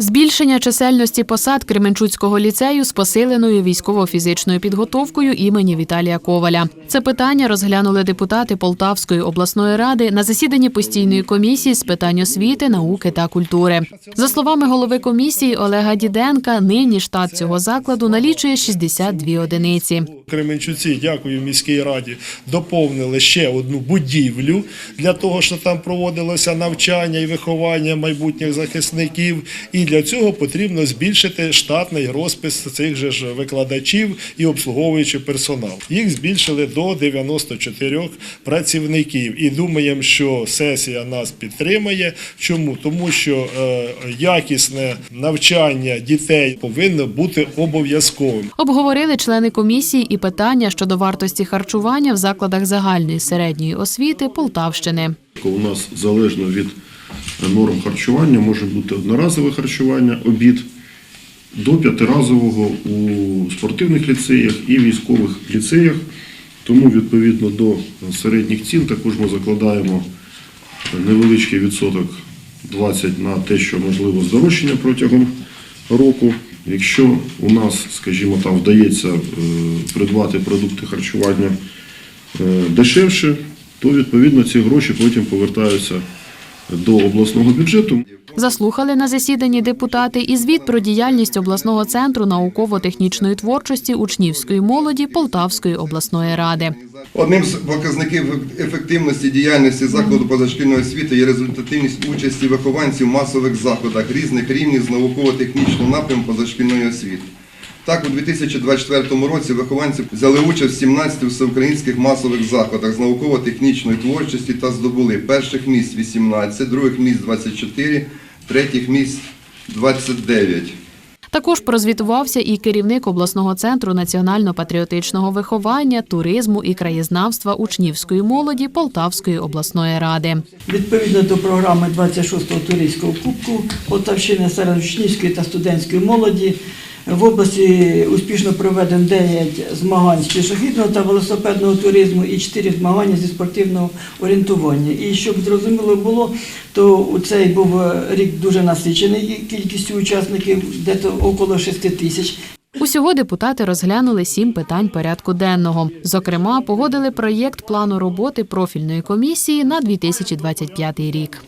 Збільшення чисельності посад Кременчуцького ліцею з посиленою військово-фізичною підготовкою імені Віталія Коваля. Це питання розглянули депутати Полтавської обласної ради на засіданні постійної комісії з питань освіти, науки та культури. За словами голови комісії Олега Діденка, нині штат цього закладу налічує 62 одиниці. Кременчуці, дякую міській раді, доповнили ще одну будівлю для того, щоб там проводилося навчання і виховання майбутніх захисників. І для цього потрібно збільшити штатний розпис цих же ж викладачів і обслуговуючий персонал. Їх збільшили до 94 працівників. І думаємо, що сесія нас підтримає. Чому? Тому що е, якісне навчання дітей повинно бути обов'язковим. Обговорили члени комісії і питання щодо вартості харчування в закладах загальної середньої освіти Полтавщини. У нас залежно від норм харчування може бути одноразове харчування, обід до п'ятиразового у спортивних ліцеях і військових ліцеях. Тому відповідно до середніх цін також ми закладаємо невеличкий відсоток 20 на те, що можливо здорожчання протягом року. Якщо у нас, скажімо, там вдається е, придбати продукти харчування е, дешевше, то відповідно ці гроші потім повертаються до обласного бюджету. Заслухали на засіданні депутати і звіт про діяльність обласного центру науково-технічної творчості учнівської молоді Полтавської обласної ради. Одним з показників ефективності діяльності закладу позашкільної освіти є результативність участі вихованців в масових заходах різних рівнів з науково-технічного напрямку позашкільної освіти. Так, у 2024 році вихованці взяли участь в 17 всеукраїнських масових заходах з науково-технічної творчості та здобули перших місць 18, других місць 24, третіх місць 29. Також прозвітувався і керівник обласного центру національно-патріотичного виховання, туризму і краєзнавства учнівської молоді Полтавської обласної ради. Відповідно до програми 26-го туристського кубку Полтавщини серед учнівської та студентської молоді в області успішно проведено 9 змагань з пішохідного та велосипедного туризму і 4 змагання зі спортивного орієнтування. І щоб зрозуміло було, то цей був рік дуже насичений кількістю учасників, десь около 6 тисяч. Усього депутати розглянули сім питань порядку денного. Зокрема, погодили проєкт плану роботи профільної комісії на 2025 рік.